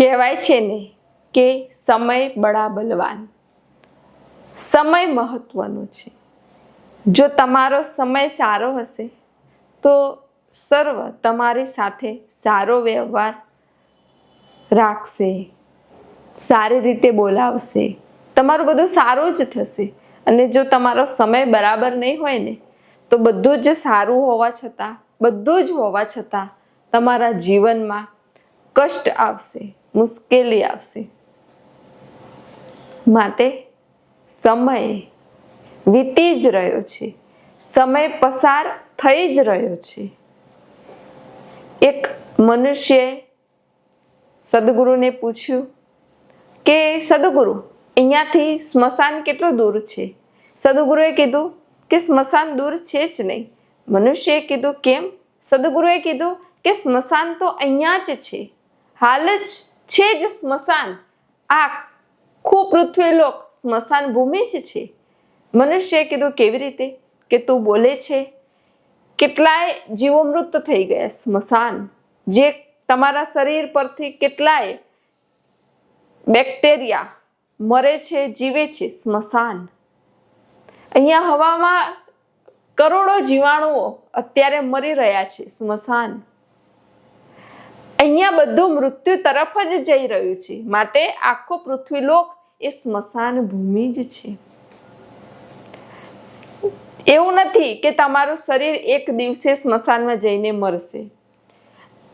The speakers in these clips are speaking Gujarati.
કહેવાય છે ને કે સમય બડા બલવાન સમય મહત્વનો છે. જો તમારો સમય સારો હશે, તો સર્વ તમારી સાથે સારો વ્યવહાર રાખશે, સારી રીતે બોલાવશે. તમારું બધું સારું જ થશે. અને જો તમારો સમય બરાબર નહીં હોય ને, તો બધું જ સારું હોવા છતાં, બધું જ હોવા છતાં તમારા જીવનમાં કષ્ટ આવશે. મુશ્કેલી આવશે. માટે સમય વીતી જ રહ્યો છે. સમય પસાર થઈ જ રહ્યો છે. એક મનુષ્યે સદગુરુને પૂછ્યું કે, સદગુરુ અહીંયાથી સ્મશાન કેટલું દૂર છે? સદગુરુએ કીધું કે, સ્મશાન દૂર છે જ નહીં. મનુષ્યએ કીધું, કેમ? સદગુરુએ કીધું કે, સ્મશાન તો અહીંયા જ છે. હાલ જ છે જ સ્મશાન. આખું પૃથ્વીલોક સ્મશાન ભૂમિ જ છે. મનુષ્યએ કીધું કેવી રીતે? કે તું બોલે છે. કેટલાય જીવો મૃત થઈ ગયા સ્મશાન. જે તમારા શરીર પરથી કેટલાય બેક્ટેરિયા મરે છે, જીવે છે સ્મશાન. અહીંયા હવામાં કરોડો જીવાણુઓ અત્યારે મરી રહ્યા છે સ્મશાન. અહીંયા બધું મૃત્યુ તરફ જ જઈ રહ્યું છે. માટે આખો પૃથ્વીલોક એ સ્મશાન ભૂમિ જ છે. એવું નથી કે તમારું શરીર એક દિવસે સ્મશાનમાં જઈને મરશે.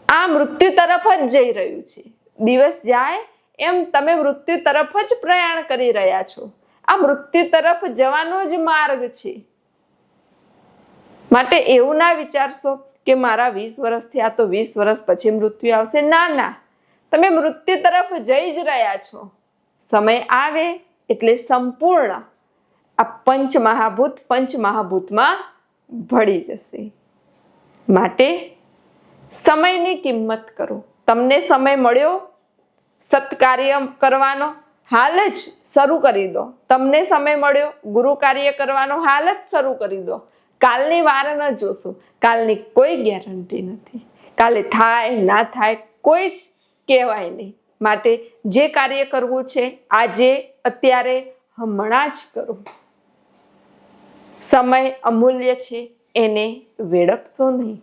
આ મૃત્યુ તરફ જ જઈ રહ્યું છે. દિવસ જાય એમ તમે મૃત્યુ તરફ જ પ્રયાણ કરી રહ્યા છો. આ મૃત્યુ તરફ જવાનો જ માર્ગ છે. માટે એવું ના વિચારશો કે મારા વીસ વર્ષ આ તો વીસ વર્ષ પછી મૃત્યુ આવશે? ના ના. તમે મૃત્યુ તરફ જઈ જ રહ્યા છો. સમય આવે એટલે સંપૂર્ણ આ પંચ મહાભૂત પંચ મહાભૂતમાં ભળી જશે. માટે સમયની કિંમત કરો. તમને સમય મળ્યો? સત્કાર્ય કરવાનો હાલ જ શરૂ કરી દો. તમને સમય મળ્યો? ગુરુ કાર્ય કરવાનો હાલ જ શરૂ કરી દો. કાલની વાર ન જોશો. કાલની કોઈ ગેરંટી નથી. કાલે થાય, ના થાય, કોઈ જ કહેવાય નહીં. માટે જે કાર્ય કરવું છે, આજે, અત્યારે, હમણાં જ કરો. સમય અમૂલ્ય છે, એને વેડપશો નહીં.